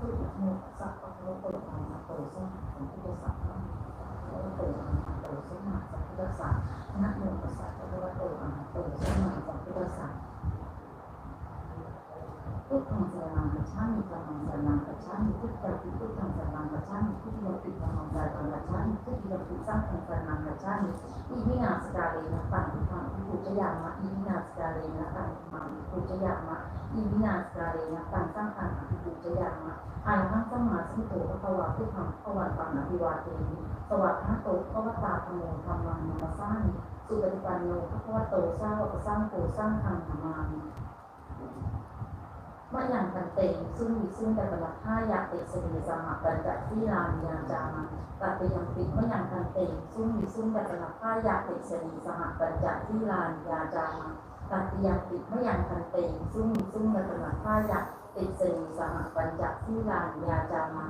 ตุนะโมตัสสะภะคะวะโตอะระหะโตสัมมาสัมพุทธัสสะนะโมตัสสะภะคะวะโตอะระหะโตสมมาสัมพุทธัสสะนะโมตัสสะภะคะวะโตอะระหะโตสัมมาสัมพุทธัสสะ พุทธังสรณังคัจฉามิธัมมังสรณังคัจฉามิพุทธังปิพุทธังสรณังคัจฉามิพุทธังปิธัมมังสรณังคัจฉามิพุทธังปิสังฆังสรณังคัจฉามิอิมินาสการะนะตังธังปุจยามะอิมินาสการะนะตังธังปุจยามะอิมินาสการะนะตังสังฆังปุจยามะอะระหังสัมมาสัมโธพระวะพุทธังพระวันตังอภิวาเทมิสวัสดิ์โตพระวตาธรรมโมธรรมังนัมสสามิสุปฏิปันโนพระวะโตสร้าวกสังโฆสังฆังนามามิ มะยังกันเตงซึ่งมีซึ่งแต่บรรลักห้ายาเตสมิสหปัญจที่ลามยาจามาตัดไปยังปิดมะยังกันเตงซึ่งมีซึ่งแต่บรรลักห้ายาเตสมิสหปัญจที่ลามยาจามาตัดไปยังปิดมะยังกันเตงซึ่งมีซึ่งแต่บรรลักห้ายาเตสมิสหปัญจที่ลามยาจามา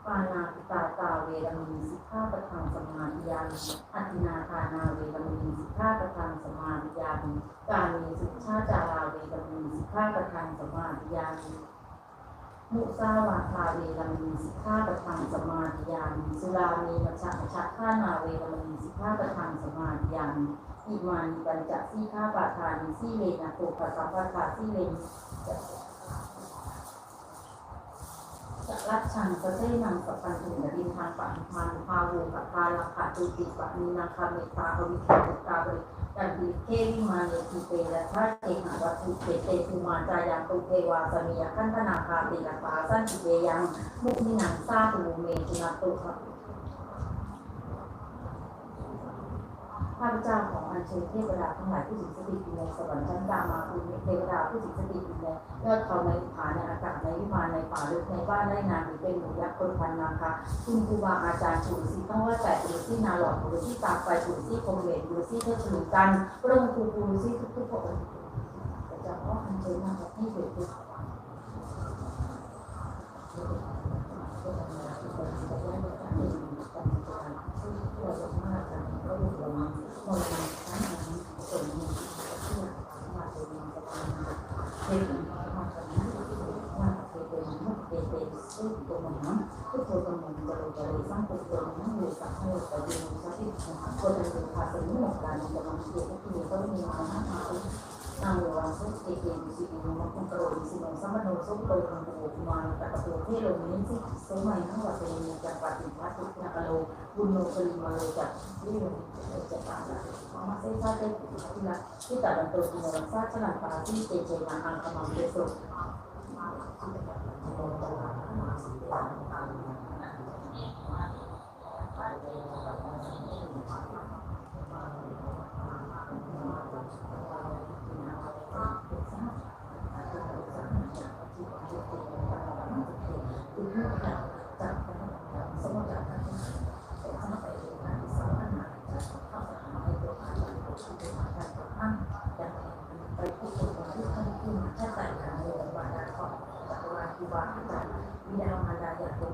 ปานาติตาตาเวรมณีสิกขาประทังสมาธิยามิอธินาทานาเวรมณีสิกขาประทังสมาธิยามิการมีสุชาจาราเวรมีสิกขาประทานสมาธิยามิมุสาวาทาเวรมีสิกขาประทานสมาธิยามิสุรามีมัชฌะชักขานาเวรมีสิกขาประทานสมาธิยามิอิมานิปัญจสีฆาปะทานิสีเลนะโตปัสสะปะทาสีเลนะ รักชังสะเสนังสัพพันธุนดินทางปะมันพาวูปะพาลักขะตุติปะมีนาคาเมตาอวิชาตุตาบริกันติเควิมาเนติเตและทาเตหาวัตถุเตเตสุมาจายังตุเทวาสมียขันธนาคาติลาปาสันติเตยังมุนินังซาตุเมจุนาตุขะ ข้าพเจ้าของอัญเชิญเทวดาทั้งหลายผู้สิงสถิตอยู่ในสวรรค์ชั้นดามาคุณเทวดาผู้สิงสถิตอยู่ในยอดเขาในผาในอากาศในวิมานในป่าลึกในบ้านในนาหรือเป็นหมู่ยักษ์คนพันนาคาคุณครูบาอาจารย์ปู่ฤาษีทั้งว่าแต่ปู่ฤาษีนาหลอดปู่ฤาษีตาไฟปู่ฤาษีคมเหลปู่ฤาษีเทพฉลุกันพระองค์ครูปู่ฤาษีทุกๆพระองค์จะขออัญเชิญมาจากที่เกิดขึ้น นามวาสุเตเกมิสิโนมะคุโตมิสิโนสัมโนสุโตคังโตกุมารตะกะโตเทโลมิสิสมัยนังวัตเตมิจักปฏิภัตุนะกโลบุญโนปริมาโลจักวิโนจักปะละมาเสสะเตติละทิตะบันโตติโนรัสสะชลันปาติเตเจนะอังคมังเตโส 是管他的。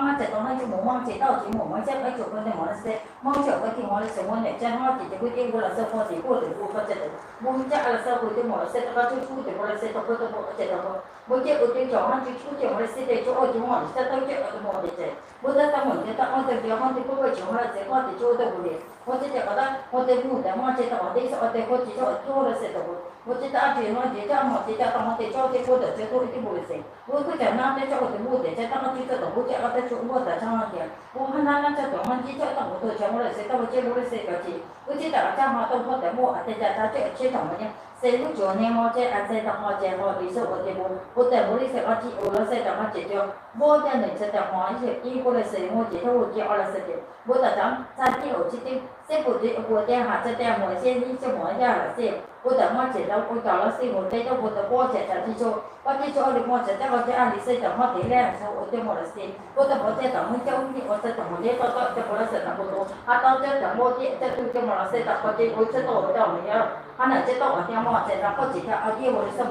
妈在当那就忙忙接到接忙忙接，该做工的忙的些，忙接该听忙的些，忙的接，忙接接会接过来，说接过来，过接的，忙接阿拉说会接忙的些，他就出接过来些，他不得不接的不，忙接我接叫忙就出接忙的些，接做接忙的些，他接阿拉忙的些，不得他忙接，他忙接叫忙接不会接忙的些，忙接做的不的，忙接接阿拉，忙接忙的忙接他忙的些，阿得过接做做了些的不，忙接他接忙接叫忙接叫他忙接做接过的接做接不的些，我不讲那接叫我接忙的些，他忙接做的不接阿得。我在做我的上面，我看那那这种问题，这种我都全部来谁，到我这我来谁个去，我记得了，这嘛都好的我，啊，在在他这这种么呢？ 谁不做呢？我这啊，在当我这我你说我的我，我在我的谁我去，我来谁当我解决，我在你这的话，一些一过来谁我解决我解二来谁的，我在当在第二次的，谁不的我在哈在在我先一些我家了谁。我等我姐到我到了四我带到我的我姐在去做，我去做我的我姐在我在阿里四等我第两时我对我的事，我等我在等我叫你我在等我这到到在我的事等我多，啊到这等我这这对对我的事等我这我这到我到没有， 他俩接到我电话再这过几天啊一会儿就上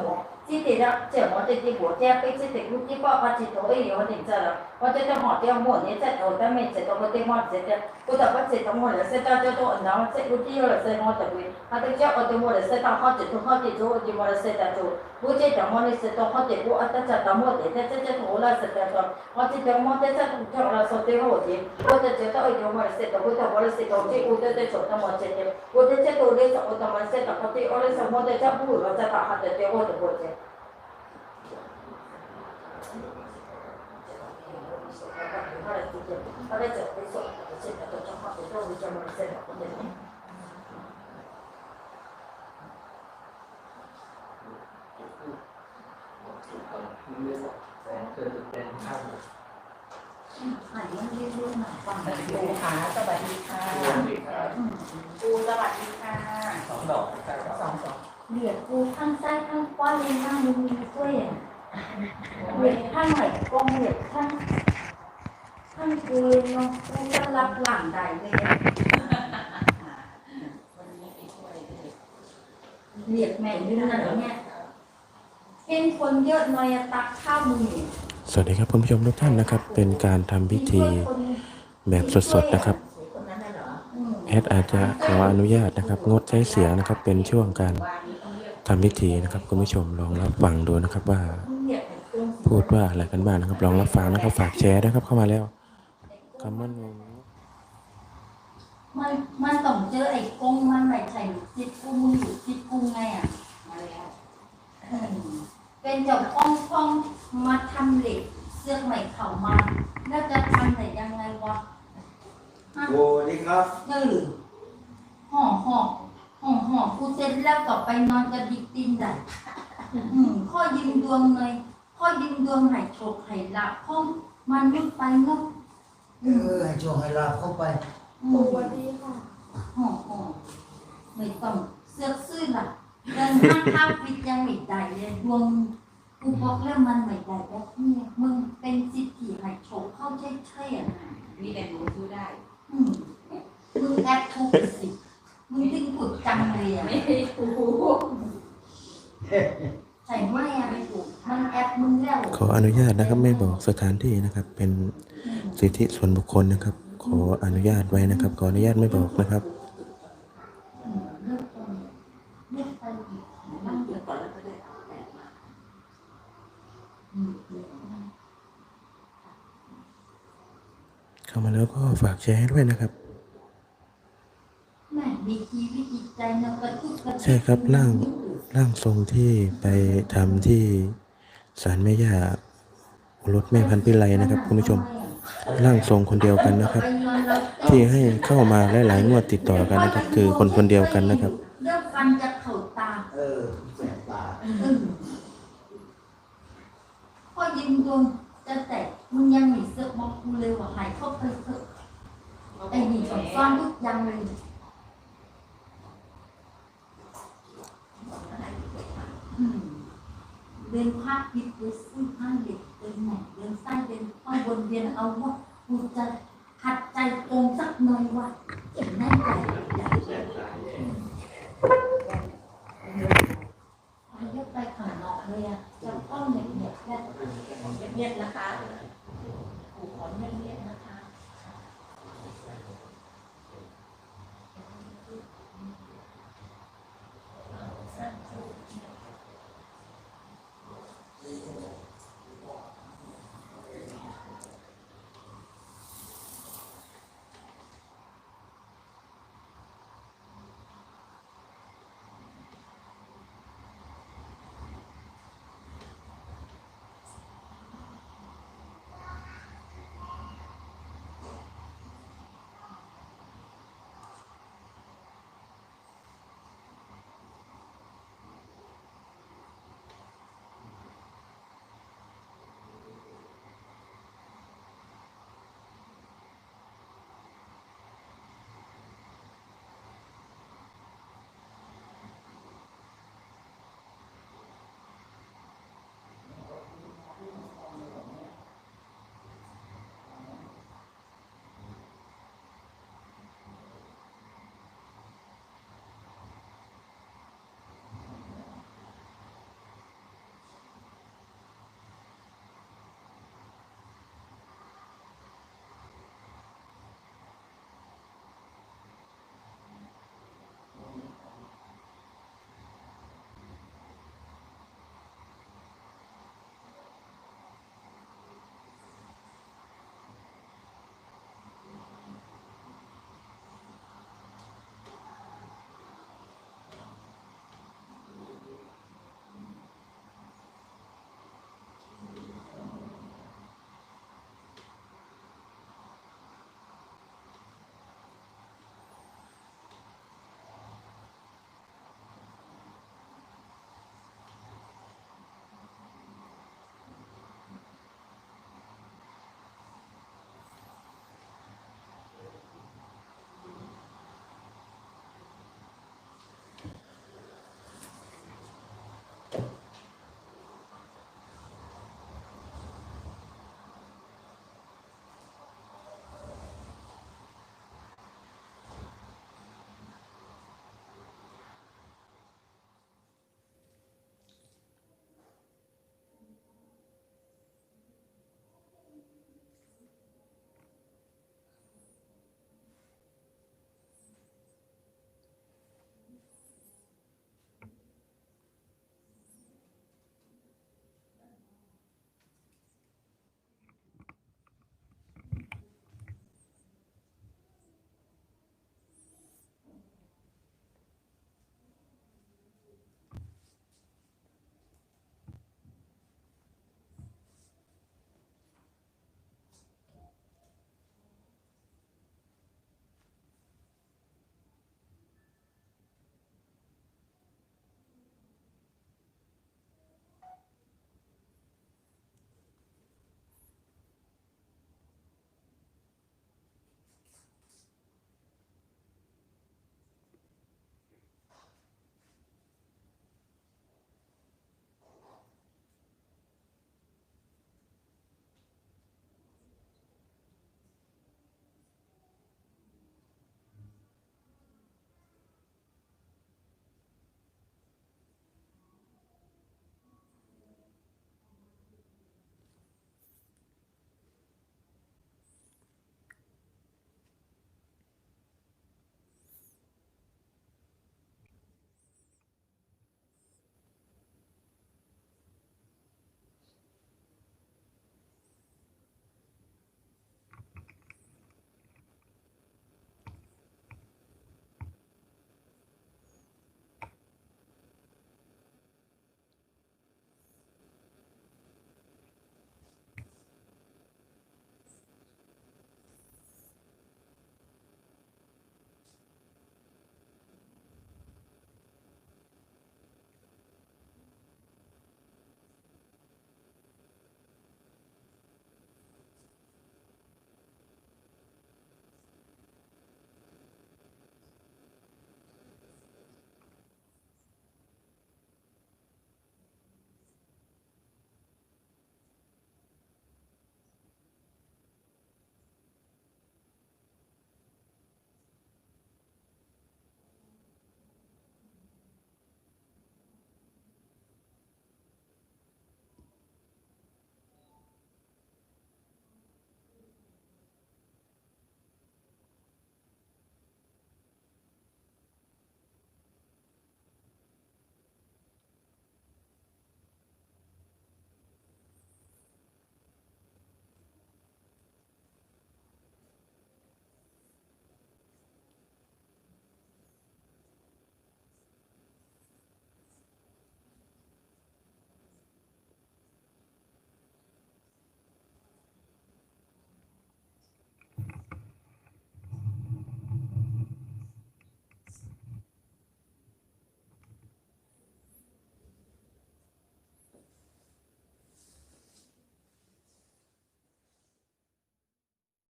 么，记得了这我这这我这被这这我这爸爸这头哎有点在了，我这在我这我呢在我在没在到我电话在在，我等我这等我的事到这到然后这我这有的事我等会，啊这叫我等我的事。到好几头好几头，我就我来说的做，我这等我的说到好几步，啊，这这等我的，这这这头来说的做，我这等我这这头叫来说对我的，我这这到一点我来说的，我这我来说到这我这这做的我这这，我这这头来说我等我说的，我这我来说我这这步我这打哈的对我的我这。 ญข้างข้างกูเลยเนาะกูจะรับหลังใดเลยอะวันนี้ไปช่วยด้วยเหรียญแม่งยืนอะไรเนี่ยเป็นคนเยอะหน่อยอะตักข้าวมือสวัสดีครับคุณผู้ชมทุกท่านนะครับ เป็นการทำพิธีแบบสดๆนะครับคนนั้นน่ะเหรออืมแอดอาจจะขออนุญาตนะครับ งดใช้เสียงนะครับ เป็นช่วงการ ทำพิธีนะครับคุณผู้ชมลองรับฟังดูนะครับว่าเหรียญเป็นตัวพูดว่าอะไรกันบ้างนะครับ ลองรับฟังนะครับฝากแชร์นะครับเข้ามาแล้วคำมั่นมันมันต้องเจอไอ้กงมันไม่ใช่จิตกูมึงอยู่จิตกูไงอะมาแล้วอืมเป็นเจ้าของห้องมาทำเหล็กเสื้อใหม่เข้ามาแล้วจะทำได้ยังไงวะโอ้นี่ครับเออห่อห่อ ห่อห่อกูเสร็จแล้วก็ไปนอนกระดิกตีนได้อืมข้อยิงดวงหน่อยข้อยิงดวงให้โชคให้ลาภข้องมันไม่ไปเนาะเออให้โชคให้ลาภเข้าไปอืมสวัสดีค่ะห่อห่อไม่ต้องเสือกซื่อล่ะเดินห้างข้าวปิดยังไม่ได้เลยดวงกูบอกแล้วมันไม่ได้แล้วเนี่ยมึงเป็นสิทธิให้โชคเข้าใช่ใช่อะมีแต่หนูสู้ได้ อืมมึงแอปทุกสิ มึงถึงผุดจังเลยอะไม่ได้ครูใส่ไม่อะไม่ถูกมันแอปมึงแล้วขออนุญาตนะครับ ไม่บอกสถานที่นะครับ เป็นอืมสิทธิส่วนบุคคลนะครับ ขออนุญาตไว้นะครับ ขออนุญาตไม่บอกนะครับอืมเลือกคนเลือกไปอีกนั่งเดี๋ยวก่อนแล้วก็ได้เอาแปดมาอืมอืมเข้ามาแล้วก็ฝากแชร์ให้ด้วยนะครับแม่มีชีวิตจิต ใจเนอะกระทุกกระทิใช่ครับร่างร่างทรงที่ไปทำที่ศาลแม่ย่าโอรสแม่พันธุ์พิไลนะครับ คุณผู้ชมร่างทรงคนเดียวกันนะครับไปนอนแล้วที่ให้เข้ามาหลายๆงวดติดต่อกันนะครับ คือคนคนเดียวกันนะครับเลือกฟันจะเข่าตาเออแสบตาอืมพ่อยิงดวงจะแตกมึงยังไม่เสือกบอกกูเลยว่าหายเข้าไปเถอะไอ้นี่ต้องฟังทุกอย่างเลย อืมเดินภาคผิดหรือซึ่งข้างเด็กเดินไหนเดินใต้เดินข้างบนเวียนเอาว่ากูจะขัดใจตรงสักหน่อยว่าเจ็บแน่ใจอยากไปยกไปข้างนอกเลยอะจะต้องเหน็บเหน็บแค่เงียบๆนะคะครูขอเงียบ